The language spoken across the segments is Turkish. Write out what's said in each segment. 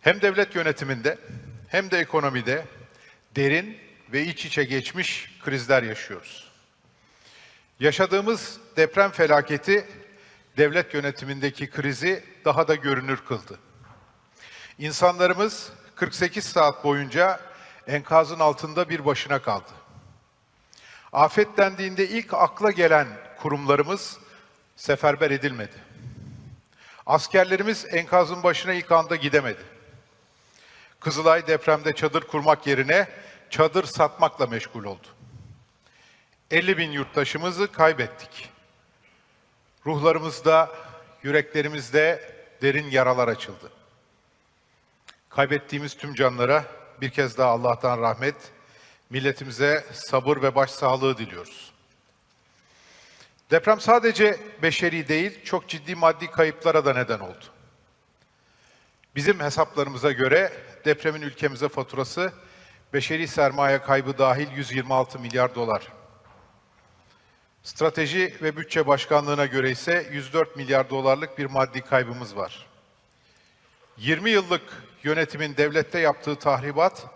Hem devlet yönetiminde hem de ekonomide derin ve iç içe geçmiş krizler yaşıyoruz. Yaşadığımız deprem felaketi devlet yönetimindeki krizi daha da görünür kıldı. İnsanlarımız 48 saat boyunca enkazın altında bir başına kaldı. Afet dendiğinde ilk akla gelen kurumlarımız seferber edilmedi. Askerlerimiz enkazın başına ilk anda gidemedi. Kızılay depremde çadır kurmak yerine çadır satmakla meşgul oldu. 50 bin yurttaşımızı kaybettik. Ruhlarımızda, yüreklerimizde derin yaralar açıldı. Kaybettiğimiz tüm canlara bir kez daha Allah'tan rahmet, milletimize sabır ve başsağlığı diliyoruz. Deprem sadece beşeri değil, çok ciddi maddi kayıplara da neden oldu. Bizim hesaplarımıza göre depremin ülkemize faturası beşeri sermaye kaybı dahil 126 milyar dolar. Strateji ve Bütçe Başkanlığı'na göre ise 104 milyar dolarlık bir maddi kaybımız var. 20 yıllık yönetimin devlette yaptığı tahribat,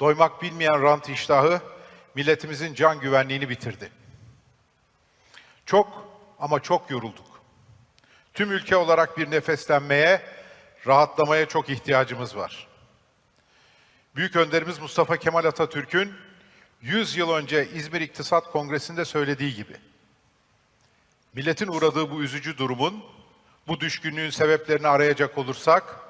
doymak bilmeyen rant iştahı milletimizin can güvenliğini bitirdi. Çok ama çok yorulduk. Tüm ülke olarak bir nefeslenmeye, rahatlamaya çok ihtiyacımız var. Büyük önderimiz Mustafa Kemal Atatürk'ün 100 yıl önce İzmir İktisat Kongresi'nde söylediği gibi, milletin uğradığı bu üzücü durumun, bu düşkünlüğün sebeplerini arayacak olursak,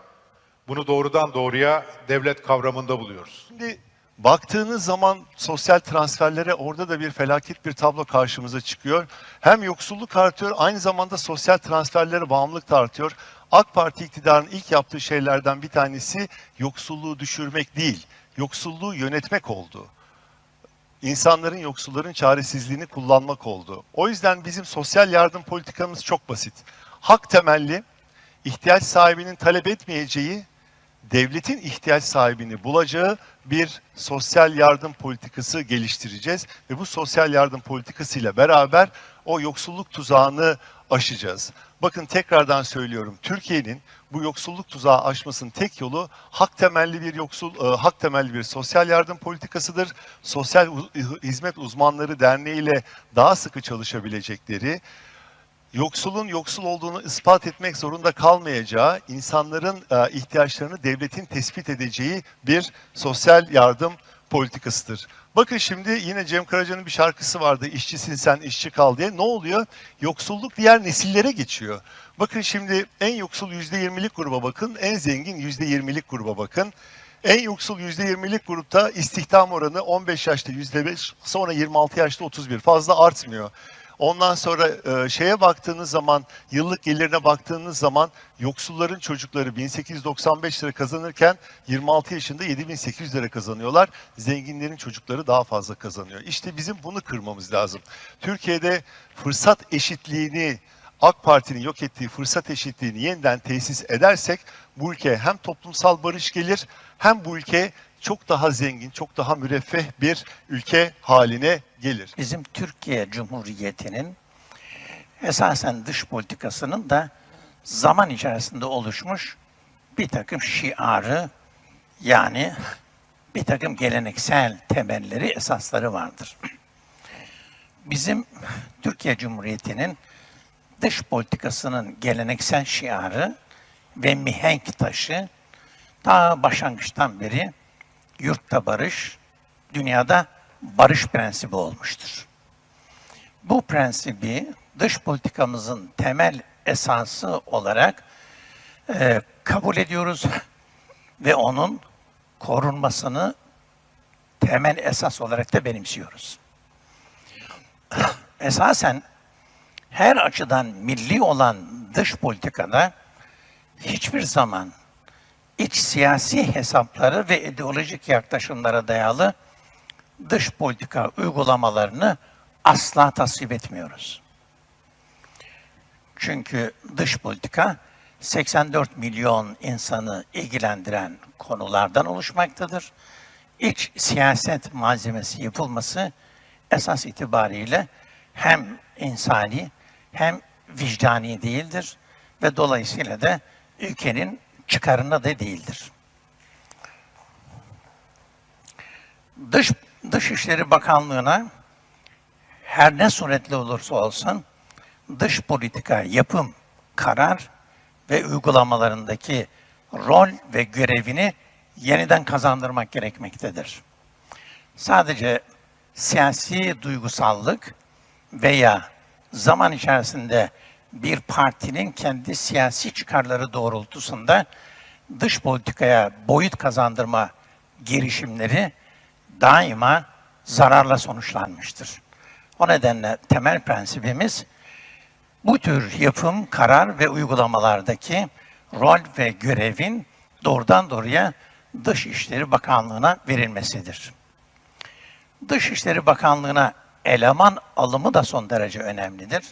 bunu doğrudan doğruya devlet kavramında buluyoruz. Şimdi baktığınız zaman sosyal transferlere orada da bir felaket bir tablo karşımıza çıkıyor. Hem yoksulluk artıyor aynı zamanda sosyal transferlere bağımlılık da artıyor. AK Parti iktidarının ilk yaptığı şeylerden bir tanesi yoksulluğu düşürmek değil, yoksulluğu yönetmek oldu. İnsanların, yoksulların çaresizliğini kullanmak oldu. O yüzden bizim sosyal yardım politikamız çok basit. Hak temelli, ihtiyaç sahibinin talep etmeyeceği, devletin ihtiyaç sahibini bulacağı bir sosyal yardım politikası geliştireceğiz ve bu sosyal yardım politikasıyla beraber o yoksulluk tuzağını aşacağız. Bakın tekrardan söylüyorum. Türkiye'nin bu yoksulluk tuzağı aşmasının tek yolu hak temelli bir yoksul e, hak temelli bir sosyal yardım politikasıdır. Sosyal Hizmet Uzmanları Derneği ile daha sıkı çalışabilecekleri yoksulun yoksul olduğunu ispat etmek zorunda kalmayacağı, insanların e, ihtiyaçlarını devletin tespit edeceği bir sosyal yardım politikasıdır. Bakın şimdi yine Cem Karaca'nın bir şarkısı vardı. İşçisin sen işçi kal diye. Ne oluyor? Yoksulluk diğer nesillere geçiyor. Bakın şimdi en yoksul %20'lik gruba bakın, en zengin %20'lik gruba bakın. En yoksul %20'lik grupta istihdam oranı 15 yaşta %5, sonra 26 yaşta 31. Fazla artmıyor. Ondan sonra e, şeye baktığınız zaman, yıllık gelirine baktığınız zaman yoksulların çocukları 1895 lira kazanırken 26 yaşında 7800 lira kazanıyorlar. Zenginlerin çocukları daha fazla kazanıyor. İşte bizim bunu kırmamız lazım. Türkiye'de fırsat eşitliğini AK Parti'nin yok ettiği fırsat eşitliğini yeniden tesis edersek bu ülkeye hem toplumsal barış gelir hem bu ülke çok daha zengin, çok daha müreffeh bir ülke haline gelir. bizim Türkiye Cumhuriyeti'nin esasen dış politikasının da zaman içerisinde oluşmuş bir takım şiarı yani bir takım geleneksel temelleri, esasları vardır. Bizim Türkiye Cumhuriyeti'nin dış politikasının geleneksel şiarı ve mihenk taşı ta başlangıçtan beri yurtta barış, dünyada barış prensibi olmuştur. Bu prensibi dış politikamızın temel esası olarak e, kabul ediyoruz ve onun korunmasını temel esas olarak da benimsiyoruz. Esasen her açıdan milli olan dış politikada hiçbir zaman iç siyasi hesapları ve ideolojik yaklaşımlara dayalı dış politika uygulamalarını asla tasvip etmiyoruz. Çünkü dış politika 84 milyon insanı ilgilendiren konulardan oluşmaktadır. İç siyaset malzemesi yapılması esas itibariyle hem insani hem vicdani değildir ve dolayısıyla da ülkenin çıkarına da değildir. Dış, Dışişleri Bakanlığı'na her ne suretle olursa olsun dış politika, yapım, karar ve uygulamalarındaki rol ve görevini yeniden kazandırmak gerekmektedir. Sadece siyasi duygusallık veya zaman içerisinde bir partinin kendi siyasi çıkarları doğrultusunda dış politikaya boyut kazandırma girişimleri daima zararla sonuçlanmıştır. O nedenle temel prensibimiz bu tür yapım, karar ve uygulamalardaki rol ve görevin doğrudan doğruya Dışişleri Bakanlığı'na verilmesidir. Dışişleri Bakanlığı'na eleman alımı da son derece önemlidir.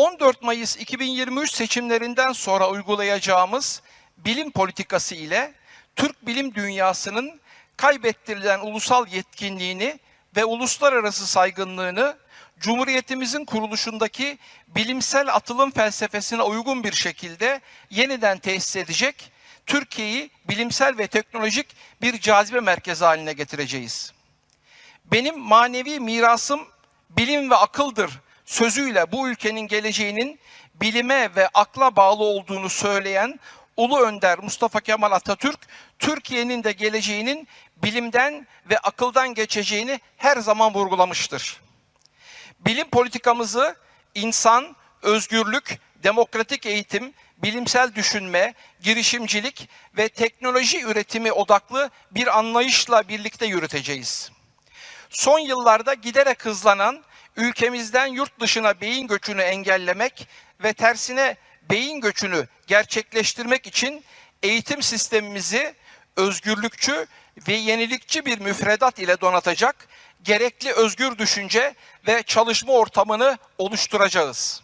14 Mayıs 2023 seçimlerinden sonra uygulayacağımız bilim politikası ile Türk bilim dünyasının kaybettirilen ulusal yetkinliğini ve uluslararası saygınlığını Cumhuriyetimizin kuruluşundaki bilimsel atılım felsefesine uygun bir şekilde yeniden tesis edecek, Türkiye'yi bilimsel ve teknolojik bir cazibe merkezi haline getireceğiz. Benim manevi mirasım bilim ve akıldır sözüyle bu ülkenin geleceğinin bilime ve akla bağlı olduğunu söyleyen Ulu Önder Mustafa Kemal Atatürk, Türkiye'nin de geleceğinin bilimden ve akıldan geçeceğini her zaman vurgulamıştır. Bilim politikamızı insan, özgürlük, demokratik eğitim, bilimsel düşünme, girişimcilik ve teknoloji üretimi odaklı bir anlayışla birlikte yürüteceğiz son yıllarda giderek hızlanan ülkemizden yurt dışına beyin göçünü engellemek ve tersine beyin göçünü gerçekleştirmek için eğitim sistemimizi özgürlükçü ve yenilikçi bir müfredat ile donatacak, gerekli özgür düşünce ve çalışma ortamını oluşturacağız.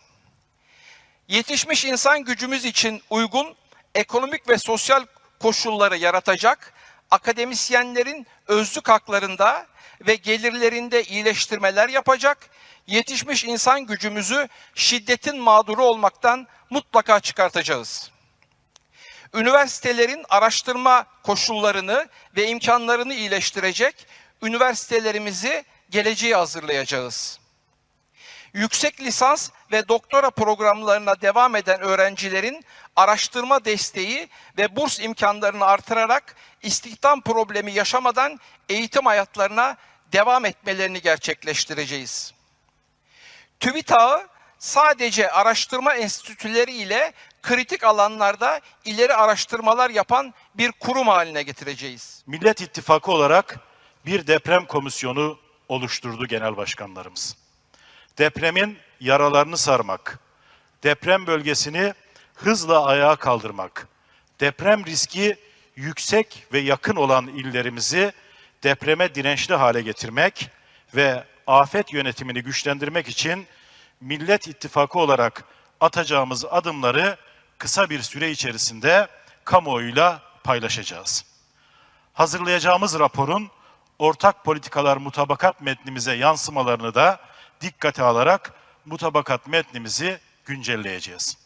Yetişmiş insan gücümüz için uygun ekonomik ve sosyal koşulları yaratacak, akademisyenlerin özlük haklarında ve gelirlerinde iyileştirmeler yapacak, yetişmiş insan gücümüzü şiddetin mağduru olmaktan mutlaka çıkartacağız. Üniversitelerin araştırma koşullarını ve imkanlarını iyileştirecek, üniversitelerimizi geleceğe hazırlayacağız. Yüksek lisans ve doktora programlarına devam eden öğrencilerin araştırma desteği ve burs imkanlarını artırarak istihdam problemi yaşamadan eğitim hayatlarına devam etmelerini gerçekleştireceğiz. TÜBİTAK'ı sadece araştırma enstitüleri ile kritik alanlarda ileri araştırmalar yapan bir kurum haline getireceğiz. Millet İttifakı olarak bir deprem komisyonu oluşturdu genel başkanlarımız. Depremin yaralarını sarmak, deprem bölgesini hızla ayağa kaldırmak, deprem riski yüksek ve yakın olan illerimizi depreme dirençli hale getirmek ve afet yönetimini güçlendirmek için Millet İttifakı olarak atacağımız adımları kısa bir süre içerisinde kamuoyuyla paylaşacağız. Hazırlayacağımız raporun ortak politikalar mutabakat metnimize yansımalarını da dikkate alarak mutabakat metnimizi güncelleyeceğiz.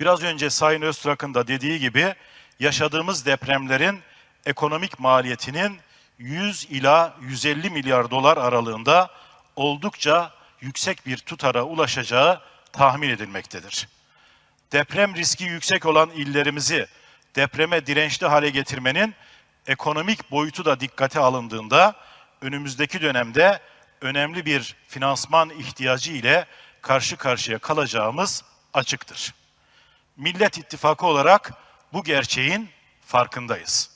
Biraz önce Sayın Öztrak'ın da dediği gibi yaşadığımız depremlerin ekonomik maliyetinin 100 ila 150 milyar dolar aralığında oldukça yüksek bir tutara ulaşacağı tahmin edilmektedir. Deprem riski yüksek olan illerimizi depreme dirençli hale getirmenin ekonomik boyutu da dikkate alındığında önümüzdeki dönemde önemli bir finansman ihtiyacı ile karşı karşıya kalacağımız açıktır. Millet İttifakı olarak bu gerçeğin farkındayız.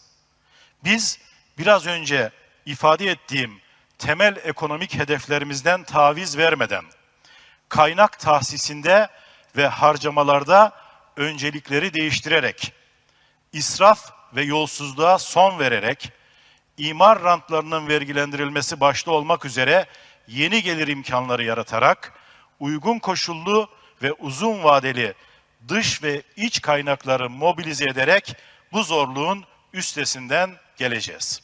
Biz biraz önce ifade ettiğim temel ekonomik hedeflerimizden taviz vermeden kaynak tahsisinde ve harcamalarda öncelikleri değiştirerek, israf ve yolsuzluğa son vererek, imar rantlarının vergilendirilmesi başta olmak üzere yeni gelir imkanları yaratarak, uygun koşullu ve uzun vadeli dış ve iç kaynakları mobilize ederek bu zorluğun üstesinden geleceğiz.